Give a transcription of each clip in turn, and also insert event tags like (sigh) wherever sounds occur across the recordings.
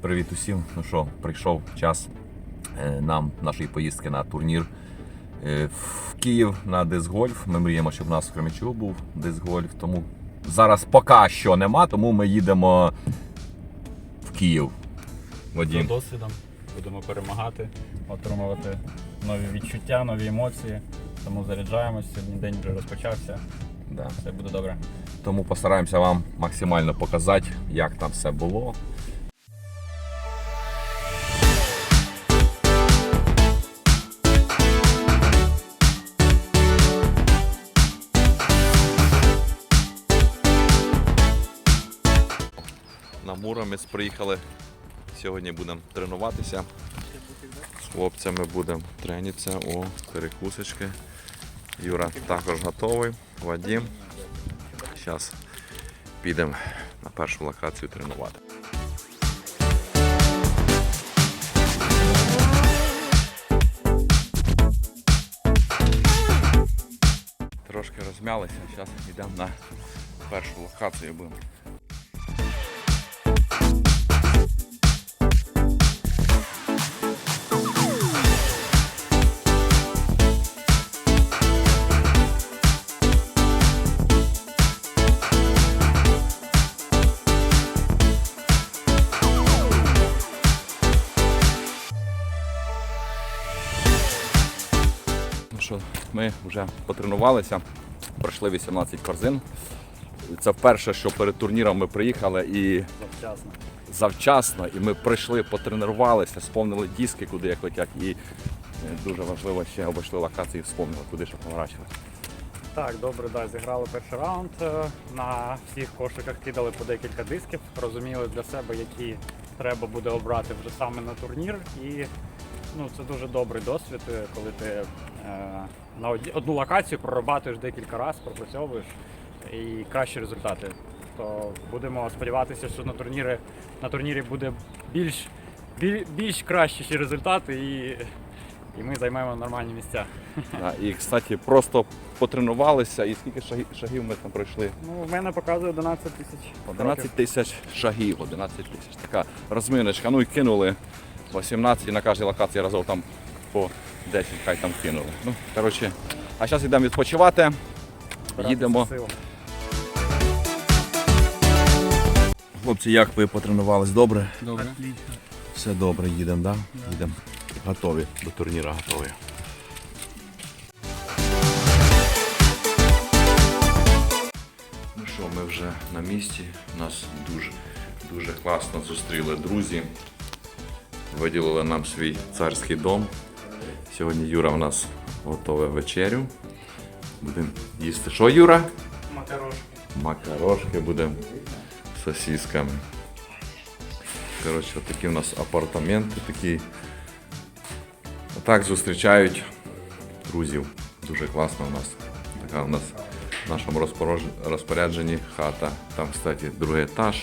Привіт усім. Ну що, прийшов час е, нам нашої поїздки на турнір е, в Київ на дисгольф. Ми мріємо, щоб у нас в Кременчугу був дисгольф. Тому зараз поки що нема, тому ми їдемо в Київ. За досвідом будемо перемагати, отримувати нові відчуття, нові емоції. Тому заряджаємось. Сьогодні день вже розпочався. Да. Все буде добре. Тому постараємося вам максимально показати, як там все було. Муромець приїхали. Сьогодні будемо тренуватися. З хлопцями будемо тренитися. О, перекусочки. Юра також готовий. Вадим. Зараз підемо на першу локацію тренувати. Трошки розмялися, зараз йдемо на першу локацію будемо. Ми вже потренувалися, пройшли 18 корзин. Це вперше, що перед турніром ми приїхали і Завчасно. завчасно, і ми прийшли, потренувалися, сповнили диски, куди як летять. І е, дуже важливо ще обійшли локації, вспомнили, куди ще поворачувати. Так, добре, да, зіграли перший раунд. Е, На всіх кошиках кидали по декілька дисків, розуміли для себе, які треба буде обрати вже саме на турнір. І ну, це дуже добрий досвід, е, коли ти на одну локацію прорабатуєш декілька разів, пропрацьовуєш і кращі результати. То будемо сподіватися, що на турнірі, на турнірі буде більш, біль- більш кращі результати і, і ми займемо нормальні місця. Да, І, кстати, просто потренувалися, і скільки шагів, шагів ми там пройшли? Ну, в мене показує 11 тисяч. 11 тисяч шагів, 11 тисяч. Така розминочка. Ну і кинули 18 і на кожній локації разом там по 10 хай там кинули. Ну, коротше, а зараз йдемо відпочивати. Їдемо. Хлопці, як ви потренувались добре? Добре. Все добре, їдемо, да? Їдемо. Готові до турніру, готові. Ну що, ми вже на місці. Нас дуже, дуже класно зустріли друзі. Виділили нам свій царський дом. Сьогодні Юра в нас готове вечерю. Будемо їсти. Що, Юра? Макарошки. Макарошки будемо з сосисками. Коротше, такі у нас апартаменти, такі. Так зустрічають друзів. Дуже класно у нас. Така у нас в нашому розпорядженні хата. Там, кстати, другий етаж.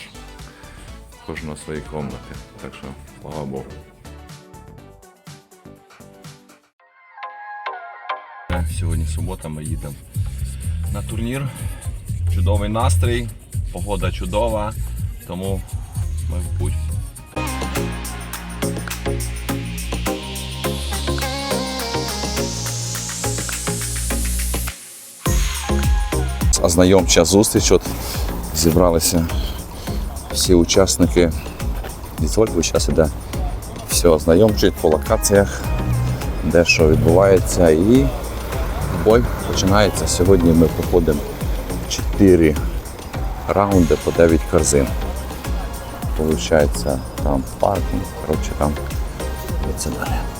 У Кожного свої кімнати. Так що, слава Богу. Сьогодні субота, ми їдемо на турнір. Чудовий настрій, погода чудова, тому ми в путь. Ознайомча зустріч. От зібралися всі учасники. Дізвольку зараз іде все ознайомчить по локаціях, де що відбувається. І бой починається. Сьогодні ми проходимо 4 раунди по 9 корзин. Получається там паркінг, коротше там і це далі.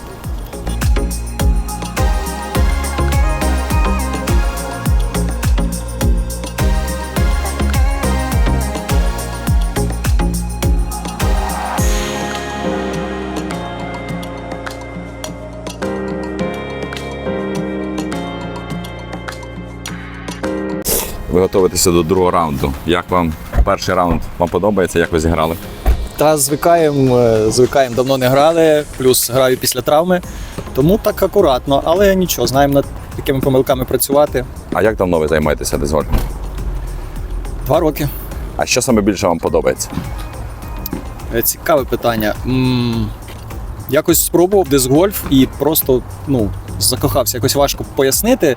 Ви готуєтеся до другого раунду. Як вам перший раунд? Вам подобається, як ви зіграли? Та звикаємо, е, звикаємо, давно не грали, плюс граю після травми. Тому так акуратно, але нічого, знаємо над якими помилками працювати. А як давно ви займаєтеся дизгольфом? Два роки. А що саме більше вам подобається? Е, Цікаве питання. М, Якось спробував диск-гольф і просто ну, закохався. Якось важко пояснити.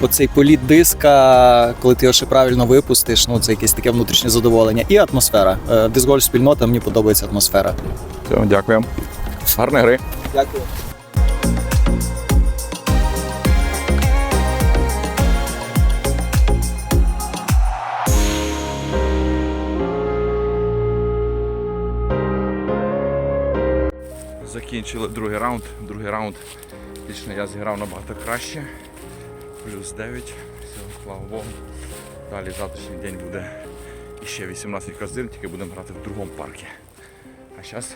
Оцей політ диска, коли ти його ще правильно випустиш, ну це якесь таке внутрішнє задоволення. І атмосфера. Е, Диск-гольф спільнота, мені подобається атмосфера. Дякуємо. Гарної гри. Дякую. Закінчили другий раунд. Другий раунд лічно я зіграв набагато краще. Плюс 9. Все, слава Богу. Далі завтрашній день буде іще 18 корзин, тільки будемо грати в другому парку. А зараз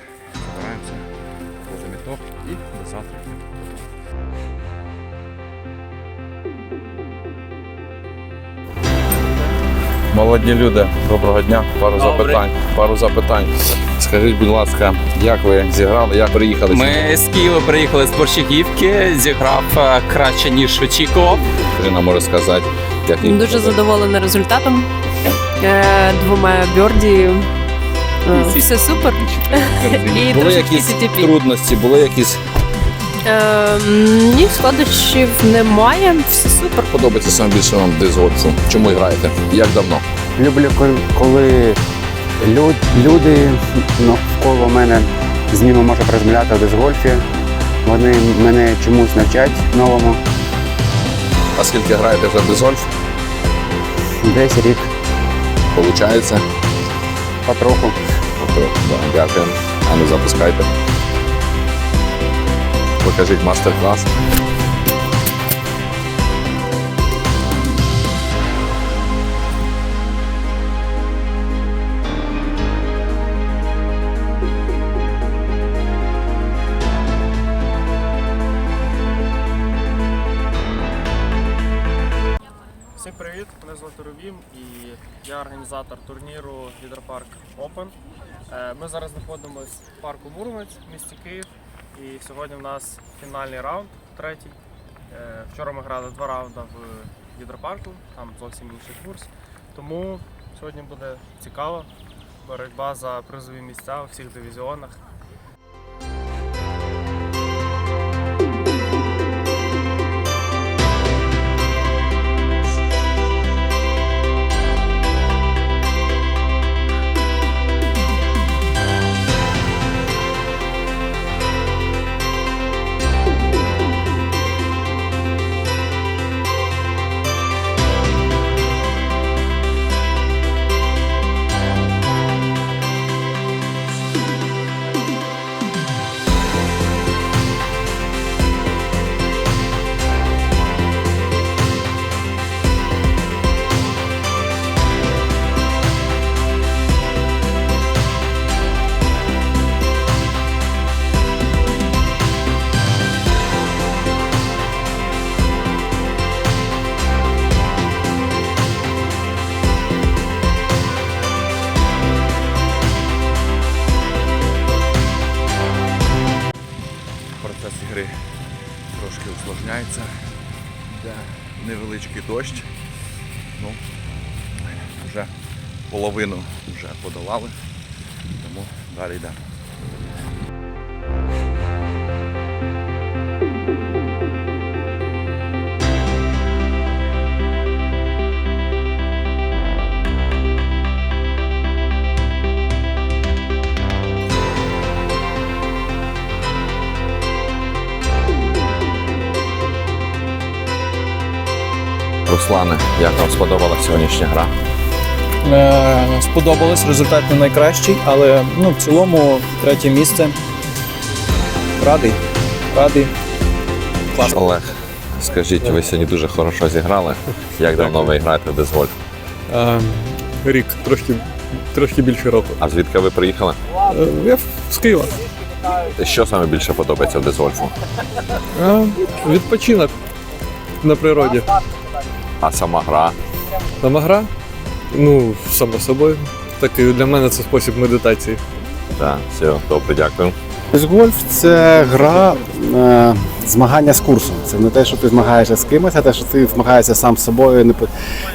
збираємося по заміток і до завтра. Молоді люди, доброго дня. Пару запитань. Пару запитань. Скажіть, будь ласка, як ви зіграли, як приїхали? Ми з Києва приїхали з Борщагівки, зіграв е, краще ніж очікував. Ірина може сказати, як їй Дуже подобається? задоволена результатом. Е, Двома бьорді. Е, Все супер. І Були трошечки якісь трудності, були якісь Е, Ні, складнощів немає, все супер. подобається саме більше вам дизгольфу. Чому граєте? Як давно? Люблю, коли- коли люд, люди навколо мене з ними можу розмовляти в дисгольфі. Вони мене чомусь навчать новому. А скільки граєте вже в дизгольф? Десь рік Получається? потроху. Ото, да, дякую. А ну запускайте. Покажіть мастер-клас. Всім привіт! Мене звати Рувім і я організатор турніру Гідропарк Open. Е, Ми зараз знаходимося в парку Муромець в місті Київ. І сьогодні в нас фінальний раунд, третій. Е, Вчора ми грали два раунди в гідропарку, там зовсім інший курс. Тому сьогодні буде цікаво. Боротьба за призові місця у всіх дивізіонах. Усложняється. Йде невеличкий дощ. Ну, вже половину вже подолали, тому далі йдемо. Руслане, як вам сподобалася сьогоднішня гра? Е, Сподобалось, результат не найкращий, але ну, в цілому третє місце. Радий. Радий. Класно. Олег, скажіть, ви сьогодні дуже хорошо зіграли. Як давно ви граєте в дизгольф? А, рік, трошки, трошки більше року. А звідки ви приїхали? Е, Я з Києва. Що саме більше подобається в дизгольфу? А, відпочинок на природі. А сама гра? Сама гра? Ну, само собою. Так і для мене це спосіб медитації. Так, все, добре, дякую. Гольф це гра е, змагання з курсом. Це не те, що ти змагаєшся з кимось, а те, що ти змагаєшся сам з собою. Не по-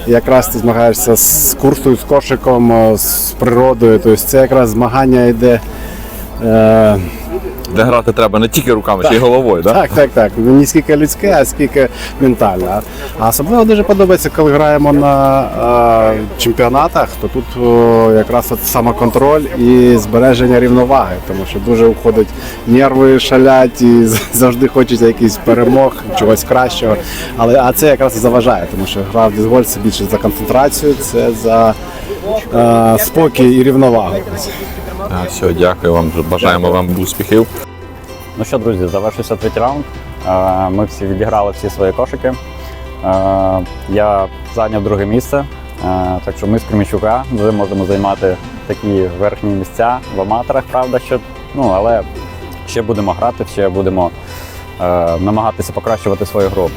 якраз ти змагаєшся з курсом, з кошиком, е, з природою. Тобто це якраз змагання йде. Е, Де грати треба не тільки руками, ще й головою, так? так, так, так. Не скільки людське, а скільки ментальне. А особливо дуже подобається, коли граємо на е, чемпіонатах, то тут о, якраз от самоконтроль і збереження рівноваги, тому що дуже уходить нерви, шалять і завжди хочеться якийсь перемог, чогось кращого. Але а це якраз і заважає, тому що гра в дисгольф це більше за концентрацію, це за е, спокій і рівновагу. А, все, дякую вам. Бажаємо вам успіхів. Ну що, друзі, завершився третій раунд. Ми всі відіграли всі свої кошики. Я зайняв друге місце, так що ми з Кремічука вже можемо займати такі верхні місця в аматорах, правда, що ну але ще будемо грати, ще будемо намагатися покращувати свою гру.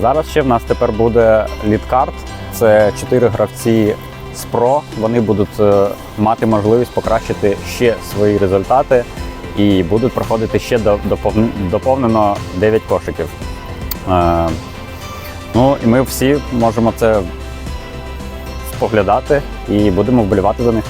Зараз ще в нас тепер буде лідкарт. Це чотири гравці з Pro Вони будуть е, мати можливість покращити ще свої результати і будуть проходити ще до- доповн- доповнено 9 кошиків. Е, ну і ми всі можемо це споглядати і будемо вболівати за них.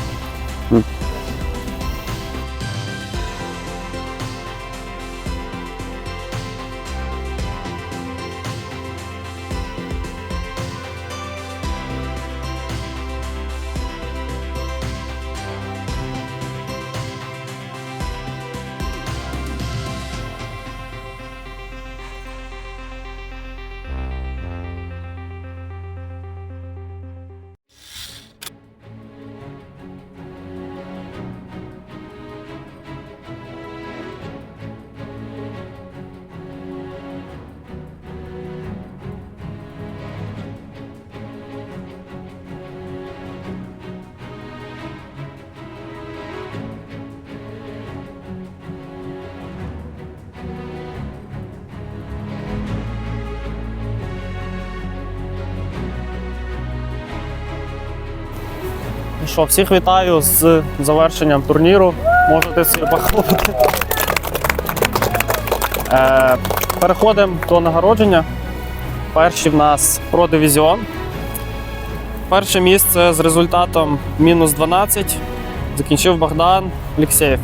Що, всіх вітаю з завершенням турніру. Можете собі похлопати. Е, переходимо до нагородження. Перший в нас про дивізіон. Перше місце з результатом мінус 12 закінчив Богдан Алексєєв.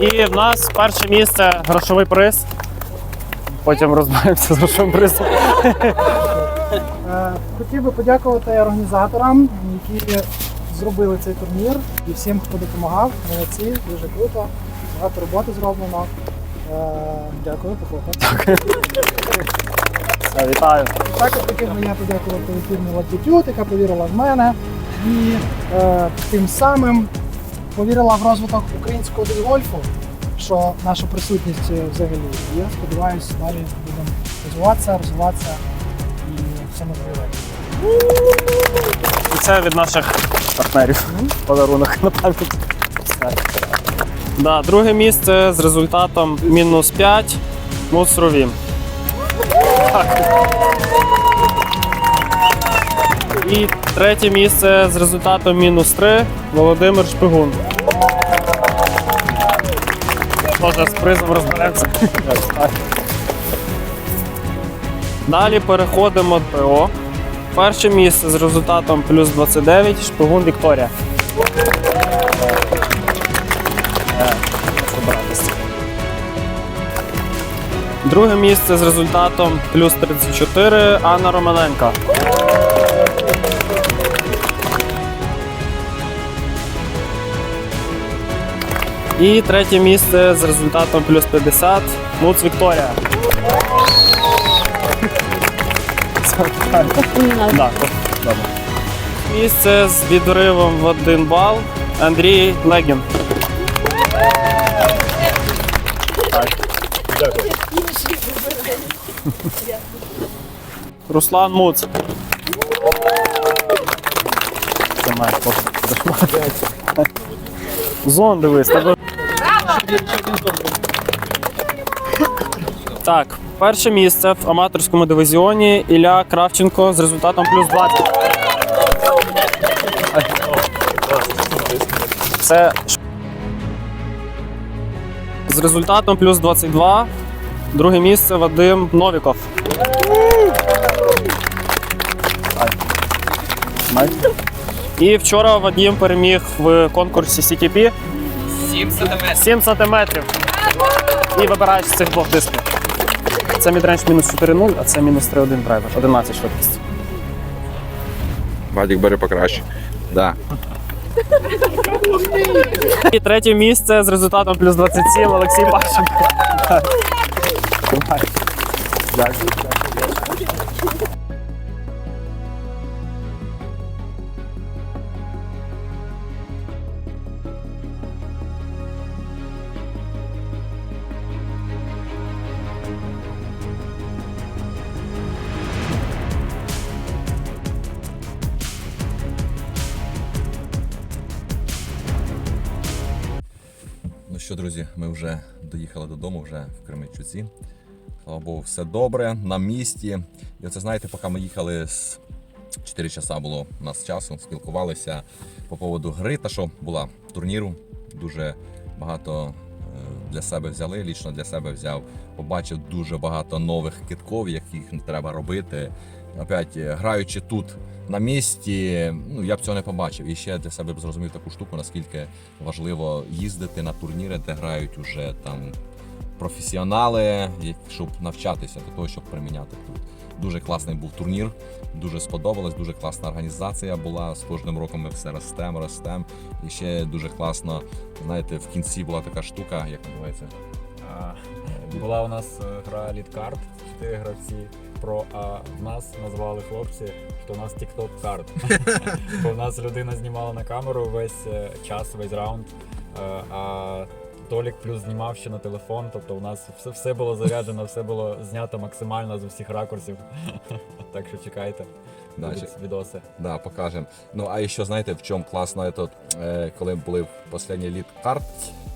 І в нас перше місце грошовий приз. Потім розберемося з грошовим призом. Е, Хотів би подякувати організаторам, які зробили цей турнір, і всім, хто допомагав. Молодці, дуже круто. Багато роботи зроблено. Е, Дякую, похлопати. Вітаю. Також хотів би я подякувати фірмі Latitude, яка повірила в мене і е, тим самим повірила в розвиток українського дисгольфу, що наша присутність е, взагалі є. Сподіваюсь, далі будемо розвиватися, розвиватися і. І це від наших партнерів. Подарунок на пам'ять. Да, друге місце з результатом мінус 5. Мусрові. І третє місце з результатом мінус 3. Володимир Шпигун. Може, з призом розберемося. Далі переходимо до ПО. Перше місце з результатом плюс 29 Шпигун Вікторія. Друге місце з результатом плюс 34 Анна Романенко. І третє місце з результатом плюс 50 Луц Вікторія. Да, добре. Місце з відривом в один бал Андрій Легін. Руслан Муц. Тримай, поки. Зон дивись, тебе. Так, перше місце в аматорському дивізіоні Ілля Кравченко з результатом плюс 20. Це з результатом плюс 22. Друге місце Вадим Новіков. І вчора Вадим переміг в конкурсі CTP 7 сантиметрів. 7 сантиметрів. І вибираєш з цих двох дисків. Це мідренж мінус 4.0, а це мінус 3.1 драйвер, 11 швидкість. Вадік бери покраще. Да. І третє місце з результатом плюс 27 Олексій Пащенко. Ну що, друзі, ми вже доїхали додому, вже в Кременчуці. Слава Богу, все добре, на місці. І оце знаєте, поки ми їхали з 4 часа було у нас часу, спілкувалися по поводу гри, та що була турніру. Дуже багато е, для себе взяли, лічно для себе взяв. Побачив дуже багато нових китків, яких не треба робити. Опять е, граючи тут на місці, ну я б цього не побачив. І ще для себе б зрозумів таку штуку, наскільки важливо їздити на турніри, де грають уже там професіонали, щоб навчатися до того, щоб приміняти тут. Дуже класний був турнір, дуже сподобалось, дуже класна організація була. З кожним роком ми все ростемо, ростемо. І ще дуже класно, знаєте, в кінці була така штука, як називається. Була у нас е, гра лідкарт, чотири гравці про, а в нас назвали хлопці, що у нас TikTok карт. (laughs) Бо в нас людина знімала на камеру весь е, час, весь раунд. е, А Толік плюс знімав ще на телефон, тобто у нас все, все було заряджено, все було знято максимально з усіх ракурсів. (laughs) Так що чекайте, будуть відоси. Да, покажемо. Ну а ще знаєте, в чому класно, е, коли були в останній літ карт,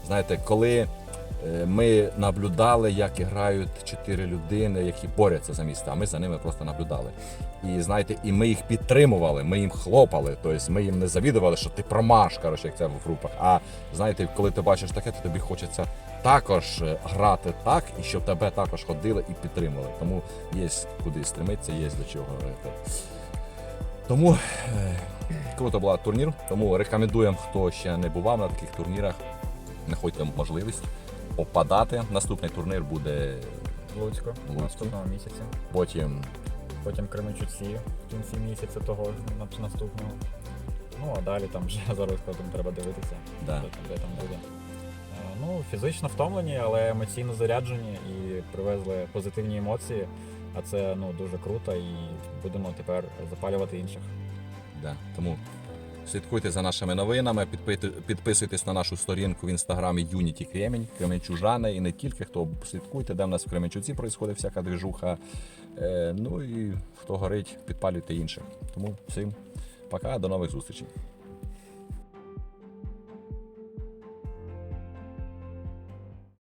знаєте, коли ми наблюдали, як грають чотири людини, які борються за місто, а ми за ними просто наблюдали. І знаєте, і ми їх підтримували, ми їм хлопали, тобто ми їм не завідували, що ти промаш, коротше, як це в групах. А знаєте, коли ти бачиш таке, то тобі хочеться також е, грати так, і щоб тебе також ходили і підтримували. Тому є куди стремитися, є до чого грати. Тому е, круто була турнір. Тому рекомендуємо, хто ще не бував на таких турнірах, знаходьте можливість попадати. Наступний турнір буде Луцько Луцько. наступного місяця. потім. Потім Кременчуці в кінці місяця того наступного. Ну а далі там вже (laughs) за розкладом треба дивитися, Да. де, там, де там буде. Е, Ну, фізично втомлені, але емоційно заряджені і привезли позитивні емоції. А це ну дуже круто і будемо тепер запалювати інших. Да. Тому слідкуйте за нашими новинами, підписуйтесь на нашу сторінку в інстаграмі Unity Кремінь, Кременчужани і не тільки хто слідкуйте, де в нас в Кременчуці відбувається всяка движуха. Е, ну і хто горить, підпалюйте інших. Тому всім пока, до нових зустрічей.